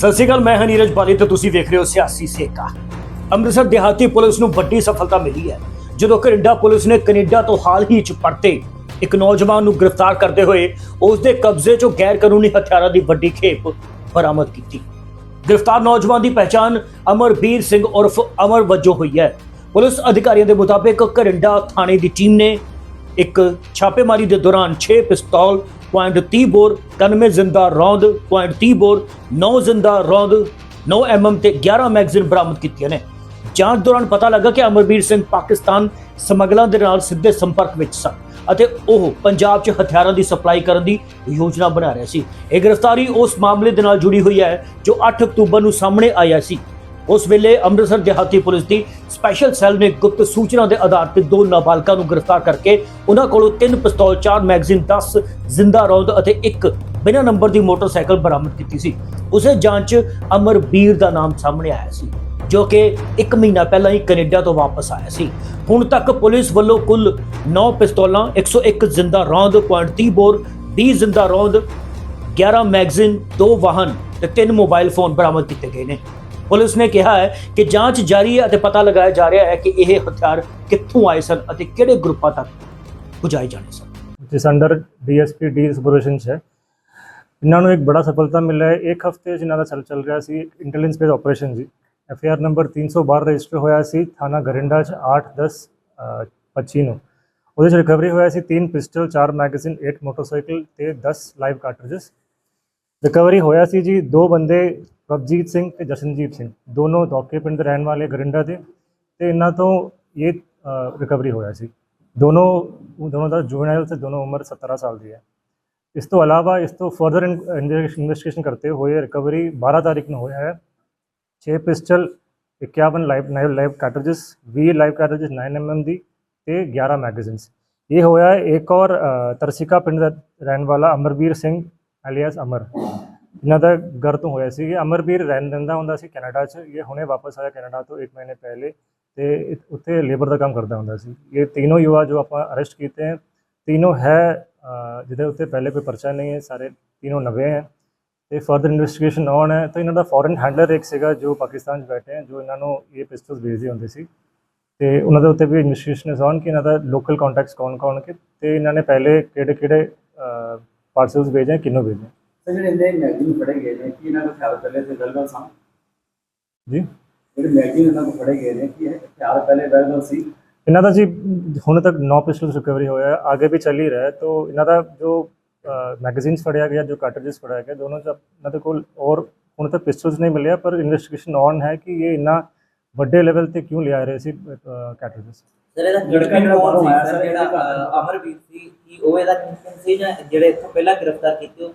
ਸਤਿ ਸ਼੍ਰੀ ਅਕਾਲ, ਮੈਂ ਹਾਂ ਨੀਰਜ ਬਾਲੀ ਤੇ ਤੁਸੀਂ ਵੇਖ ਰਹੇ ਹੋ ਸਿਆਸੀ ਸੇਕਾ। ਅੰਮ੍ਰਿਤਸਰ ਦਿਹਾਤੀ ਪੁਲਿਸ ਨੂੰ ਵੱਡੀ ਸਫਲਤਾ ਮਿਲੀ ਹੈ। ਜਦੋਂ ਕੈਨੇਡਾ ਪੁਲਿਸ ਨੇ ਕੈਨੇਡਾ ਤੋਂ ਹਾਲ ਹੀ ਚ ਪਰਤੇ ਇੱਕ ਨੌਜਵਾਨ ਨੂੰ ਗ੍ਰਿਫਤਾਰ ਕਰਦੇ ਹੋਏ ਉਸ ਦੇ ਕਬਜ਼ੇ ਚੋਂ ਗੈਰ ਕਾਨੂੰਨੀ ਹਥਿਆਰਾਂ ਦੀ ਵੱਡੀ ਖੇਪ ਬਰਾਮਦ ਕੀਤੀ। ਗ੍ਰਿਫਤਾਰ ਨੌਜਵਾਨ ਦੀ ਪਹਿਚਾਣ ਅਮਰਬੀਰ ਸਿੰਘ ਉਰਫ ਅਮਰ ਵਜੋਂ ਹੋਈ ਹੈ। ਪੁਲਿਸ ਅਧਿਕਾਰੀਆਂ ਦੇ ਮੁਤਾਬਿਕ ਕਰਿੰਡਾ ਥਾਣੇ ਦੀ ਟੀਮ ਨੇ ਇੱਕ ਛਾਪੇਮਾਰੀ ਦੇ ਦੌਰਾਨ 6 ਪਿਸਤੌਲ .30 ਬੋਰ 91 ਜ਼ਿੰਦਾ ਰੌਂਦ .30 ਬੋਰ 9 ਜ਼ਿੰਦਾ ਰੌਂਦ 9 ਐਮਐਮ ਤੇ 11 ਮੈਗਜ਼ੀਨ ਬਰਾਮਦ ਕੀਤੀਆਂ ਨੇ। ਜਾਂਚ ਦੌਰਾਨ ਪਤਾ ਲੱਗਾ ਕਿ ਅਮਰਬੀਰ ਸਿੰਘ ਪਾਕਿਸਤਾਨ ਸਮਗਲਰਾਂ ਦੇ ਨਾਲ ਸਿੱਧੇ ਸੰਪਰਕ ਵਿੱਚ ਸਨ ਅਤੇ ਉਹ ਪੰਜਾਬ 'ਚ ਹਥਿਆਰਾਂ ਦੀ ਸਪਲਾਈ ਕਰਨ ਦੀ ਯੋਜਨਾ ਬਣਾ ਰਿਹਾ ਸੀ। ਇਹ ਗ੍ਰਿਫਤਾਰੀ ਉਸ ਮਾਮਲੇ ਦੇ ਨਾਲ ਜੁੜੀ ਹੋਈ ਹੈ ਜੋ 8 ਅਕਤੂਬਰ ਨੂੰ ਸਾਹਮਣੇ ਆਇਆ ਸੀ। ਉਸ ਵੇਲੇ ਅੰਮ੍ਰਿਤਸਰ ਦਿਹਾਤੀ ਪੁਲਿਸ ਦੀ ਸਪੈਸ਼ਲ ਸੈੱਲ ਨੇ ਗੁਪਤ ਸੂਚਨਾ ਦੇ ਆਧਾਰ ਤੇ ਦੋ ਨਾਬਾਲਗਾਂ ਨੂੰ ਗ੍ਰਿਫਤਾਰ ਕਰਕੇ ਉਹਨਾਂ ਕੋਲੋਂ ਤਿੰਨ ਪਿਸਤੌਲ, ਚਾਰ ਮੈਗਜ਼ੀਨ, 10 ਜ਼ਿੰਦਾ ਰੌਂਦ ਅਤੇ ਇੱਕ ਬਿਨਾਂ ਨੰਬਰ ਦੀ ਮੋਟਰਸਾਈਕਲ ਬਰਾਮਦ ਕੀਤੀ ਸੀ। ਉਸੇ ਜਾਂਚ ਅਮਰਬੀਰ ਦਾ ਨਾਮ ਸਾਹਮਣੇ ਆਇਆ ਸੀ ਜੋ ਕਿ 1 ਮਹੀਨਾ ਪਹਿਲਾਂ ਹੀ ਕੈਨੇਡਾ ਤੋਂ ਵਾਪਸ ਆਇਆ ਸੀ। ਹੁਣ ਤੱਕ ਪੁਲਿਸ ਵੱਲੋਂ ਕੁੱਲ 9 ਪਿਸਤੌਲਾਂ 101 ਜ਼ਿੰਦਾ ਰੌਂਦ .30 ਬੋਰ 20 ਜ਼ਿੰਦਾ ਰੌਂਦ 11 ਮੈਗਜ਼ੀਨ ਦੋ ਵਾਹਨ ਤੇ ਤਿੰਨ ਮੋਬਾਈਲ ਫੋਨ ਬਰਾਮਦ ਕੀਤੇ ਗਏ ਨੇ। ਪੁਲਿਸ ਨੇ ਕਿਹਾ ਹੈ ਕਿ ਜਾਂਚ ਜਾਰੀ ਹੈ ਅਤੇ ਪਤਾ ਲਗਾਇਆ ਜਾ ਰਿਹਾ ਹੈ ਕਿ ਇਹ ਹਥਿਆਰ ਕਿੱਥੋਂ ਆਏ ਸਨ ਅਤੇ ਕਿਹੜੇ ਗਰੁੱਪਾਂ ਤੱਕ ਪੁਜਾਏ ਜਾਣੇ ਸਨ। ਜਿਸ ਅੰਡਰ ਡੀਐਸਪੀ ਡੀ ਸੁਪਰਵਿਜ਼ਨ ਹੈ। ਇਹਨਾਂ ਨੂੰ ਇੱਕ ਬੜਾ ਸਫਲਤਾ ਮਿਲਿਆ ਹੈ। ਇੱਕ ਹਫ਼ਤੇ 'ਚ ਇਹਨਾਂ ਦਾ ਚੱਲ ਚੱਲ ਰਿਹਾ ਸੀ ਇੰਟੈਲੀਜੈਂਸ ਬੇਸ ਆਪਰੇਸ਼ਨ ਜੀ। ਐਫਆਰ ਨੰਬਰ 312 ਰਜਿਸਟਰ ਹੋਇਆ ਸੀ ਥਾਣਾ ਗਰਿੰਡਾ 'ਚ 8 10 ਅ, 25 ਨੂੰ। ਉਹਦੇ 'ਚ ਰਿਕਵਰੀ ਹੋਇਆ ਸੀ 3 ਪਿਸਟਲ 4 ਮੈਗਜ਼ੀਨ 8 ਮੋਟਰਸਾਈਕਲ ਤੇ 10 ਲਾਈਵ ਕਾਰਟ੍ਰਿਜਸ ਰਿਕਵਰੀ ਹੋਇਆ ਸੀ ਜੀ। ਦੋ ਬੰਦੇ ਪ੍ਰਭਜੀਤ ਸਿੰਘ ਤੇ ਜਸ਼ਨਜੀਤ ਸਿੰਘ, ਦੋਨੋਂ ਦੌਕੇ ਪਿੰਡ ਦੇ ਰਹਿਣ ਵਾਲੇ ਗਰਿੰਡਾ ਦੇ ਤੇ ਇਹਨਾਂ ਤੋਂ ਇਹ ਰਿਕਵਰੀ ਹੋਇਆ ਸੀ। ਦੋਨੋਂ ਦੋਨੋਂ ਦਾ ਜੁਵਨਾਈਲ ਤੇ ਦੋਨੋਂ ਉਮਰ 17 ਸਾਲ ਦੀ ਹੈ। ਇਸ ਤੋਂ ਇਲਾਵਾ ਇਸ ਤੋਂ ਫਰਦਰ ਇਨਵੈਸਟੀਗੇਸ਼ਨ ਕਰਤੇ ਹੋਏ ਰਿਕਵਰੀ 12 ਤਾਰੀਖ ਨੂੰ ਹੋਇਆ ਹੈ। 6 ਪਿਸਟਲ 51 ਲਾਈਵ ਨਾਈਵ live cartridges 20 live cartridges 9 mm ਦੀ ਤੇ 11 ਮੈਗਜ਼ੀਨਸ ਇਹ ਹੋਇਆ ਹੈ। ਇੱਕ ਔਰ ਤਰਸਿਕਾ ਪਿੰਡ ਦਾ ਰਹਿਣ ਵਾਲਾ ਅਮਰਵੀਰ ਸਿੰਘ ਅਲੀਅਸ ਅਮਰ। ਇਹਨਾਂ ਦਾ ਘਰ ਤੋਂ ਹੋਇਆ ਸੀ। ਅਮਰਬੀਰ ਰਹਿਣ ਦਿੰਦਾ ਹੁੰਦਾ ਸੀ ਕੈਨੇਡਾ 'ਚ। ਇਹ ਹੁਣੇ ਵਾਪਸ ਆਇਆ ਕੈਨੇਡਾ ਤੋਂ 1 ਮਹੀਨੇ ਪਹਿਲੇ ਤੇ ਉੱਥੇ ਲੇਬਰ ਦਾ ਕੰਮ ਕਰਦਾ ਹੁੰਦਾ ਸੀ। ਇਹ ਤਿੰਨੋਂ ਯੁਵਾ ਜੋ ਆਪਾਂ ਅਰੈਸਟ ਕੀਤੇ ਹਨ ਤਿੰਨੋਂ ਹੈ ਜਿਹਦੇ ਉੱਤੇ ਪਹਿਲੇ ਕੋਈ ਪਰਚਾ ਨਹੀਂ ਹੈ, ਸਾਰੇ ਤਿੰਨੋਂ ਨਵੇਂ ਹੈ ਤੇ ਫਰਦਰ ਇਨਵੈਸਟੀਗੇਸ਼ਨ ਔਨ ਹੈ। ਤਾਂ ਇਹਨਾਂ ਦਾ ਫੋਰਨ ਹੈਂਡਲਰ ਇੱਕ ਸੀਗਾ ਜੋ ਪਾਕਿਸਤਾਨ 'ਚ ਬੈਠੇ ਹੈ ਜੋ ਇਹਨਾਂ ਨੂੰ ਇਹ ਪਿਸਟਲਸ ਵੇਚਦੇ ਹੁੰਦੇ ਸੀ। ਤੇ ਉਹਨਾਂ ਦੇ ਉੱਤੇ ਵੀ ਇਨਵੈਸਟੀਗੇਸ਼ਨ ਇਜ਼ ਔਨ ਕਿ ਇਹਨਾਂ ਦਾ ਲੋਕਲ ਕੰਟੈਕਟਸ ਕੌਣ-ਕੌਣ ਕਿ ਤੇ ਇਹਨਾਂ ਨੇ ਪਹਿਲੇ ਕਿਹੜੇ-ਕਿਹੜੇ ਪਾਰਸਲਸ ਵੇਚੇ ਕਿੰਨੋਂ ਵੇਚੇ ਜਿਹੜੇ ਇਹਦੇ ਮੈਗਜ਼ੀਨ ਫੜੇ ਗਏ ਨੇ ਕਿ ਇਹਨਾਂ ਕੋਲ ਖਿਆਲ ਪਹਿਲੇ ਤੇ ਵੈਲਵਲ ਸਨ ਜੀ? ਜਿਹੜੇ ਮੈਗਜ਼ੀਨ ਇਹਨਾਂ ਕੋਲ ਫੜੇ ਗਏ ਨੇ ਕਿ ਇਹ ਖਿਆਲ ਪਹਿਲੇ ਵੈਲਵਲ ਸੀ? ਇਹਨਾਂ ਦਾ ਜੀ ਹੁਣ ਤੱਕ 9 ਪਿਸਟਲਸ ਰਿਕਵਰੀ ਹੋਇਆ ਹੈ ਆਗੇ ਵੀ ਚੱਲ ਹੀ ਰਿਹਾ ਹੈ ਤੋ ਇਹਨਾਂ ਦਾ ਜੋ ਮੈਗਜ਼ੀਨਸ ਫੜਿਆ ਗਿਆ ਜੋ ਕਾਰਟ੍ਰਿਜਸ ਫੜਿਆ ਗਿਆ ਦੋਨੋਂ ਚ ਇਹਨਾਂ ਦੇ ਕੋਲ ਔਰ ਹੁਣ ਤੱਕ ਪਿਸਟਲਸ ਨਹੀਂ ਮਿਲਿਆ ਪਰ ਇਨਵੈਸਟੀਗੇਸ਼ਨ ਔਨ ਹੈ ਕਿ ਇਹ ਇੰਨਾ ਵੱਡੇ ਲੈਵਲ ਤੇ ਕਿਉਂ ਲਿਆ ਰਹੇ ਸੀ ਕਾਰਟ੍ਰਿਜਸ? ਸਰ ਇਹਦਾ ਲੜਕਾ ਕਿੰਨ ਜਿਹੜਾ ਬਾਹਰੋਂ ਆਇਆ ਸਰ ਜਿਹੜਾ ਅਮਰਵੀਰ ਸੀ ਕੀ ਉਹ ਇਹਦਾ ਕਿੰਨ ਸੀ ਜਾਂ ਜਿਹੜੇ ਇੱਥੋਂ ਪਹਿਲਾਂ ਗ੍ਰਿਫਤਾਰ ਕੀਤੇ ਉਹ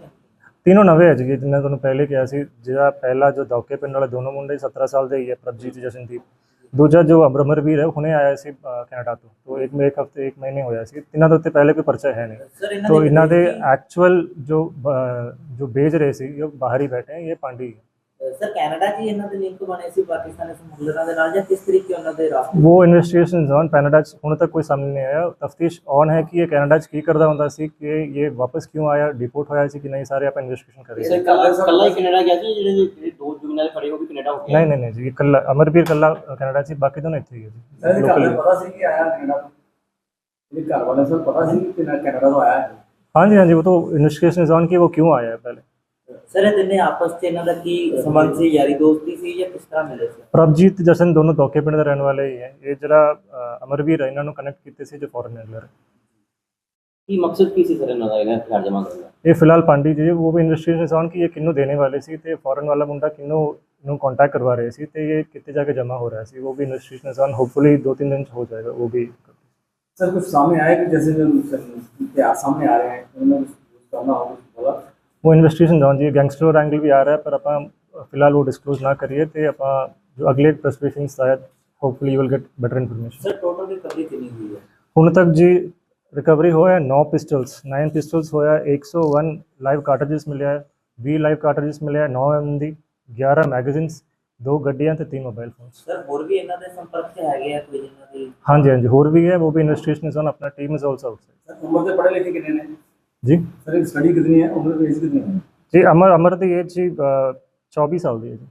ਤਿੰਨੋਂ ਨਵੇਂ ਹੈ ਜੀ ਜਿਨ੍ਹਾਂ ਤੁਹਾਨੂੰ ਪਹਿਲੇ ਕਿਹਾ ਸੀ ਜਿਹੜਾ ਪਹਿਲਾ ਜੋ ਦੌਕੇ ਪਿੰਡ ਵਾਲੇ ਦੋਨੋਂ ਮੁੰਡੇ 17 ਸਾਲ ਦੇ ਹੀ ਹੈ ਪ੍ਰਭਜੀਤ ਜਸ਼ਨਦੀਪ। ਦੂਜਾ ਜੋ ਅਮਰਮਰਵੀਰ ਹੈ ਹੁਣੇ ਆਇਆ ਸੀ ਕੈਨੇਡਾ ਤੋਂ। ਤੋਂ ਇੱਕ ਇੱਕ ਹਫ਼ਤੇ ਇੱਕ ਮਹੀਨੇ ਹੋਇਆ ਸੀ। ਤਿੰਨਾਂ ਦੇ ਉੱਤੇ ਪਹਿਲੇ ਕੋਈ ਪਰਚਾ ਹੈ ਨਹੀਂ। ਸਰ ਇਹਨਾਂ ਦੇ ਇਹਨਾਂ ਐਕਚੁਅਲ ਜੋ ਜੋ ਵੇਚ ਰਹੇ ਸੀ ਇਹ ਬਾਹਰ ਹੀ ਬੈਠੇ ਹੈ ਇਹ ਪਾਂਡੀ ਸਰ ਕੈਨੇਡਾ 'ਚ ਹੀ ਇਹਨਾਂ ਦੇ ਲਿੰਕ ਬਣੇ ਸੀ ਪਾਕਿਸਤਾਨੀ ਸਮਗਲਰਾਂ ਦੇ ਨਾਲ ਜਾਂ ਕਿਸ ਤਰੀਕੇ ਉਹਨਾਂ ਦੇ ਰਾਸਤੇ वो इन्वेस्टिगेशन ऑन कनाडा च ਹੁਣ ਤੱਕ ਕੋਈ ਸਾਹਮਣੇ ਨਹੀਂ ਆਇਆ ਤਫਤੀਸ਼ ਔਨ ਹੈ ਕਿ ਇਹ ਕੈਨੇਡਾ ਚ ਕੀ ਕਰਦਾ ਹੁੰਦਾ ਸੀ ਕਿ ਇਹ ਵਾਪਸ ਕਿਉਂ ਆਇਆ ਡਿਪੋਰਟ ਹੋਇਆ ਸੀ ਕਿ ਨਹੀਂ ਸਾਰੇ ਆਪਾਂ ਇਨਵੈਸਟੀਗੇਸ਼ਨ ਕਰ ਰਹੇ ਹਾਂ ਕੱਲਾ ਕੱਲਾ ਹੀ ਕੈਨੇਡਾ ਗਿਆ ਸੀ ਜਿਹੜੇ ਜਿਹੜੇ ਦੋ ਜੁਗਨਲ ਖੜੇ ਹੋ ਕੇ ਕੈਨੇਡਾ ਹੋ ਗਏ ਨਹੀਂ ਨਹੀਂ ਨਹੀਂ ਜੀ ਇਕੱਲਾ ਅਮਰਵੀਰ ਕੱਲਾ ਕੈਨੇਡਾ ਚ ਸੀ, ਬਾਕੀ ਦੋਨੋਂ ਇੱਥੇ ਹੀ ਹੈ ਸਰ ਜੀ ਇਹ ਘਰ ਲੋਕਲ ਦਾ ਪਤਾ ਸੀ ਕਿ ਆਇਆ ਕੈਨੇਡਾ ਤੋਂ ਇਹ ਘਰ ਵਾਲੇ ਸਭ ਪਤਾ ਸੀ ਕਿ ਨਾ ਕੈਨੇਡਾ ਤੋਂ ਆਇਆ ਹੈ ਹਾਂਜੀ ਹਾਂਜੀ ਉਹ ਤਾਂ ਇਨਵੈਸਟੀਗੇਸ਼ਨ ਇਜ਼ ਔਨ ਕਿ ਉਹ ਕਿਉਂ ਆਇਆ ਹੈ ਪਹਿਲੇ ਸਰ ਇਹ ਤਿੰਨੇ ਆਪਸ 'ਚ ਇਹਨਾਂ ਦਾ ਕੀ ਸੰਬੰਧ ਸੀ ਯਾਰੀ ਦੋਸਤੀ ਸੀ ਜਾਂ ਕਿਸ ਤਰ੍ਹਾਂ ਮਿਲੇ ਸੀ ਪ੍ਰਭਜੀਤ ਜਸ਼ਨ ਦੋਨੋਂ ਦੋਕੇ ਪਿੰਡ ਦੇ ਰਹਿਣ ਵਾਲੇ ਹੀ ਹੈ ਇਹ ਜਿਹੜਾ ਅ, ਅਮਰਵੀਰ ਹੈ ਇਹਨਾਂ ਨੂੰ ਕਨੈਕਟ ਕੀਤੇ ਸੀ ਜੋ ਫੋਰਨ ਹੈ ਕੀ ਮਕਸਦ ਕੀ ਸੀ ਸਰ ਇਹਨਾਂ ਦਾ ਇਹਨਾਂ ਹਥਿਆਰ ਜਮ੍ਹਾਂ ਕਰਨ ਦਾ ਇਹ ਫਿਲਹਾਲ ਪਾਂਡੀ ਜੀ ਉਹ ਵੀ ਇਨਵੈਸਟੀਗੇਸ਼ਨ ਇਜ਼ ਔਨ ਕਿ ਇਹ ਕਿਹਨੂੰ ਦੇਣੇ ਵਾਲੇ ਸੀ ਤੇ ਫੋਰਨ ਵਾਲਾ ਮੁੰਡਾ ਕਿਹਨੂੰ ਨੂੰ ਕੰਟੈਕਟ ਕਰਵਾ ਰਹੇ ਸੀ ਤੇ ਇਹ ਕਿੱਥੇ ਜਾ ਕੇ ਜਮ੍ਹਾਂ ਹੋ ਰਿਹਾ ਸੀ ਉਹ ਵੀ ਇਨਵੈਸਟੀਗੇਸ਼ਨ ਇਜ਼ ਔਨ ਹੋਪਫੁਲੀ ਦੋ ਤਿੰਨ ਦਿਨ ਚ ਹੋ ਜਾਏਗਾ ਉਹ ਵੀ सर कुछ सामने आया कि जैसे जो इतिहास सामने आ रहे हैं उन्होंने कुछ करना हो कुछ बोला ਉਹ ਇਨਵੈਸਟੀਗੇਸ਼ਨ ਡਾਊਨ ਜੀ ਗੈਂਗਸਟਰ ਐਂਗਲ ਵੀ ਆ ਰਿਹਾ ਪਰ ਆਪਾਂ ਫਿਲਹਾਲ ਉਹ ਡਿਸਕਲੋਜ਼ ਨਾ ਕਰੀਏ ਤੇ ਆਪਾਂ ਜੋ ਅਗਲੇ ਪ੍ਰੈਸਪੀਸ਼ਨ ਸ਼ਾਇਦ hopefully you will get better information sir total recovery ਕਿੰਨੀ ਹੋਈ ਹੈ? ਹੁਣ ਤੱਕ ਜੀ ਰਿਕਵਰੀ ਹੋਇਆ 9 ਪਿਸਟਲਸ 9 ਪਿਸਟਲਸ ਹੋਇਆ 101 ਲਾਈਵ ਕਾਰਟ੍ਰਿਜਸ ਮਿਲਿਆ 20 ਲਾਈਵ ਕਾਰਟ੍ਰਿਜਸ ਮਿਲਿਆ 9 ਐਮ ਦੀ 11 ਮੈਗਜ਼ੀਨਸ ਦੋ ਗੱਡੀਆਂ ਤੇ ਤਿੰਨ ਮੋਬਾਈਲ ਫੋਨਸ ਸਰ ਹੋਰ ਵੀ ਇਹਨਾਂ ਦੇ ਸੰਪਰਕ ਚ ਹੈਗੇ ਆ ਕੋਈ ਇਹਨਾਂ ਦੇ? ਹਾਂਜੀ ਹਾਂਜੀ ਹੋਰ ਵੀ ਹੈ ਉਹ ਵੀ ਇਨਵੈਸਟੀਗੇਸ਼ਨ ਇਸ ਔਨ ਆਪਣਾ team is also outside sir ਉਮਰ ਦੇ ਪੜ੍ਹੇ ਲਿਖੇ ਕਿੰਨੇ ਨੇ? ਜੀ सर स्टडी कितनी है उम्र एज कितनी है ਜੀ ਅਮਰ ਅਮਰ ਦੀ ਏਜ ਜੀ 24 ਸਾਲ ਦੀ ਹੈ ਜੀ